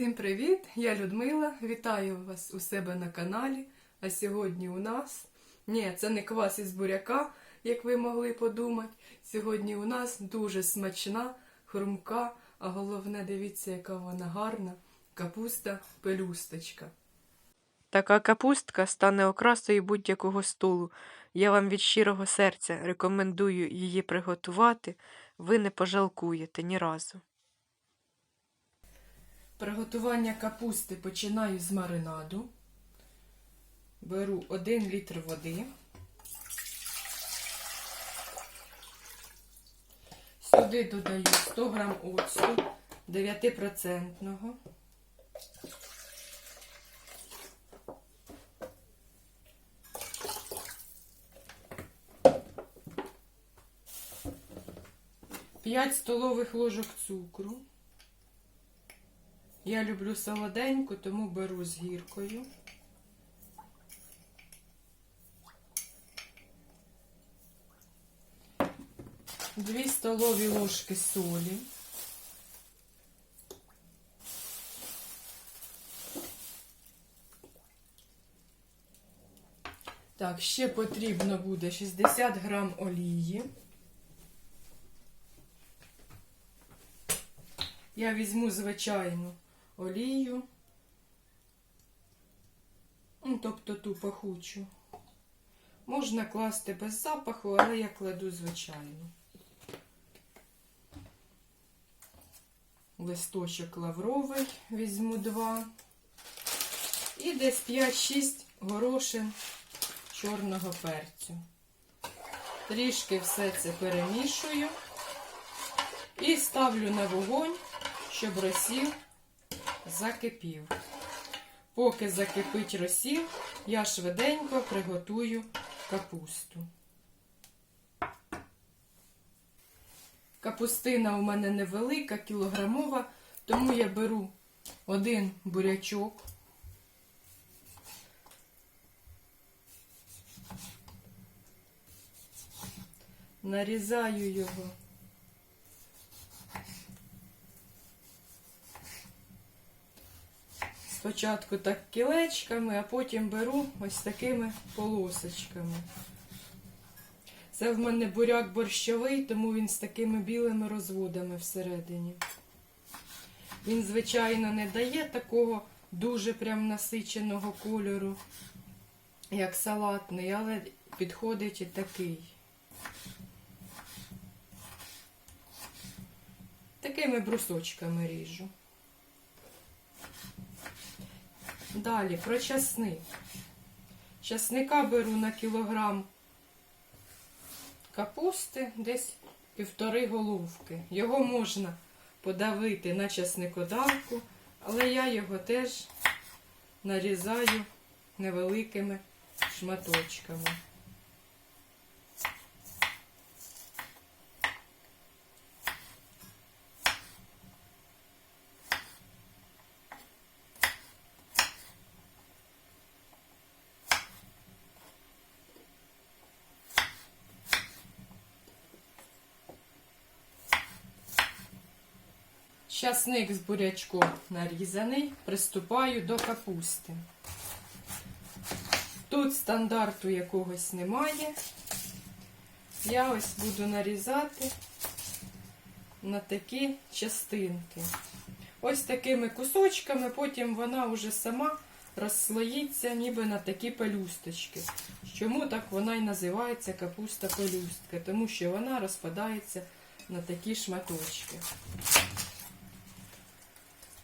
Всім привіт! Я Людмила. Вітаю вас у себе на каналі. А сьогодні у нас ні, це не квас із буряка, як ви могли подумати. Сьогодні у нас дуже смачна, хрумка, а головне, дивіться, яка вона гарна капуста пелюсточка. Така капустка стане окрасою будь-якого столу. Я вам від щирого серця рекомендую її приготувати. Ви не пожалкуєте ні разу. Приготування капусти починаю з маринаду. Беру 1 літр води. Сюди додаю 100 грам оцту 9%. П'ять столових ложок цукру. Я люблю солоденьку, тому беру з гіркою. Дві столові ложки солі. Так, ще потрібно буде 60 грам олії. Я візьму звичайну олію, ну, тобто ту пахучу. Можна класти без запаху, але я кладу звичайну. Листочок лавровий візьму два. І десь 5-6 горошин чорного перцю. Трішки все це перемішую і ставлю на вогонь, щоб розсіл закипів. Поки закипить розсіл, я швиденько приготую капусту. Капустина у мене невелика, кілограмова, тому я беру один бурячок. Нарізаю його спочатку так кілечками, а потім беру ось такими полосочками. Це в мене буряк борщовий, тому він з такими білими розводами всередині. Він, звичайно, не дає такого дуже прям насиченого кольору, як салатний, але підходить і такий. Такими брусочками ріжу. Далі про часник. Часника беру на кілограм капусти, десь півтори головки. Його можна подавити на часникодавку, але я його теж нарізаю невеликими шматочками. Часник з бурячком нарізаний, приступаю до капусти. Тут стандарту якогось немає. Я ось буду нарізати на такі частинки. Ось такими кусочками, потім вона вже сама розслоїться, ніби на такі пелюсточки. Чому так вона і називається капуста пелюстка? Тому що вона розпадається на такі шматочки.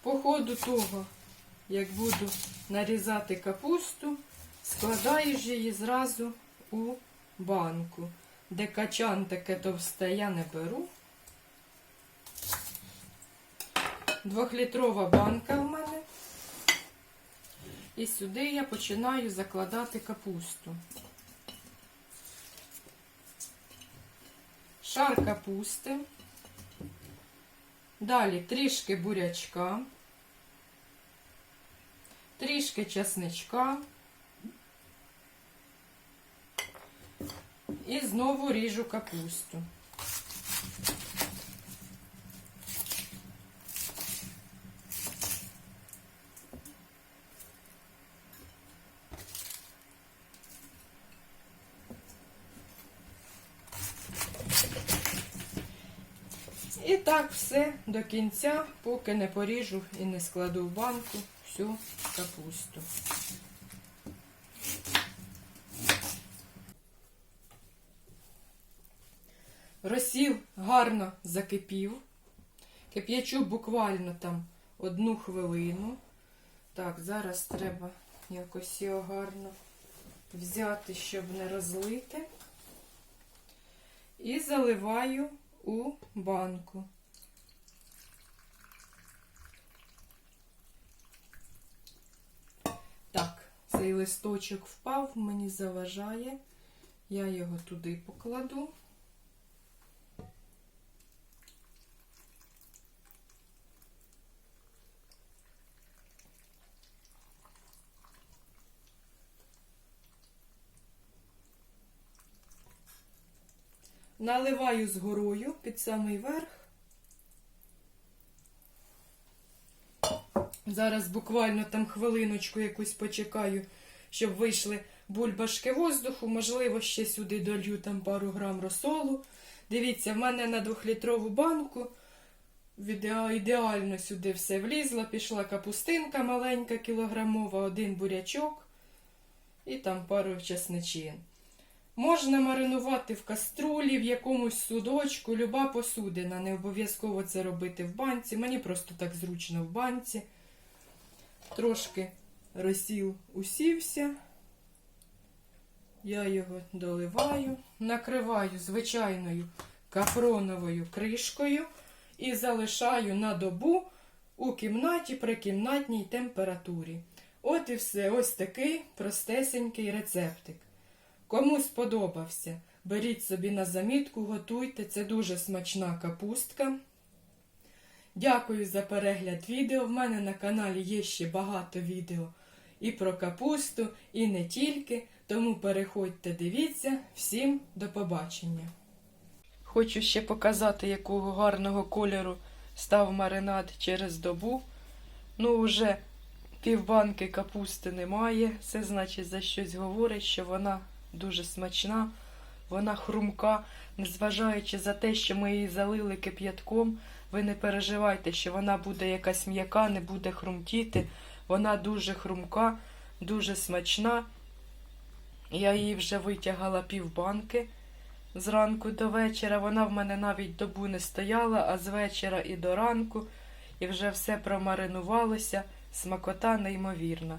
По ходу того, як буду нарізати капусту, складаю ж її зразу у банку, де качан таке товсте я не беру. Двохлітрова банка в мене. І сюди я починаю закладати капусту. Шар капусти. Далі трішки бурячка, трішки чесничка. І знову ріжу капусту. І так все до кінця, поки не поріжу і не складу в банку всю капусту. Розсіл гарно закипів. Кип'ячу буквально там одну хвилину. Так, зараз треба якось його гарно взяти, щоб не розлити. І заливаю у банку. Так, цей листочок впав, мені заважає. Я його туди покладу. Наливаю з горою під самий верх. Зараз буквально там хвилиночку якусь почекаю, щоб вийшли бульбашки воздуху. Можливо, ще сюди долью там пару грам розсолу. Дивіться, в мене на двохлітрову банку ідеально сюди все влізло. Пішла капустинка маленька, кілограмова, один бурячок і там пару чесничин. Можна маринувати в каструлі, в якомусь судочку, люба посудина. Не обов'язково це робити в банці. Мені просто так зручно в банці. Трошки розсіл усівся. Я його доливаю, накриваю звичайною капроновою кришкою і залишаю на добу у кімнаті при кімнатній температурі. От і все. Ось такий простесенький рецептик. Кому сподобався, беріть собі на замітку, готуйте. Це дуже смачна капустка. Дякую за перегляд відео. В мене на каналі є ще багато відео і про капусту, і не тільки. Тому переходьте, дивіться. Всім до побачення. Хочу ще показати, якого гарного кольору став маринад через добу. Ну, вже півбанки капусти немає. Це значить за щось говорить, що вона дуже смачна, вона хрумка, незважаючи за те, що ми її залили кип'ятком. Ви не переживайте, що вона буде якась м'яка, не буде хрумтіти. Вона дуже хрумка, дуже смачна. Я її вже витягала півбанки зранку до вечора. Вона в мене навіть добу не стояла, а з вечора і до ранку. І вже все промаринувалося. Смакота неймовірна.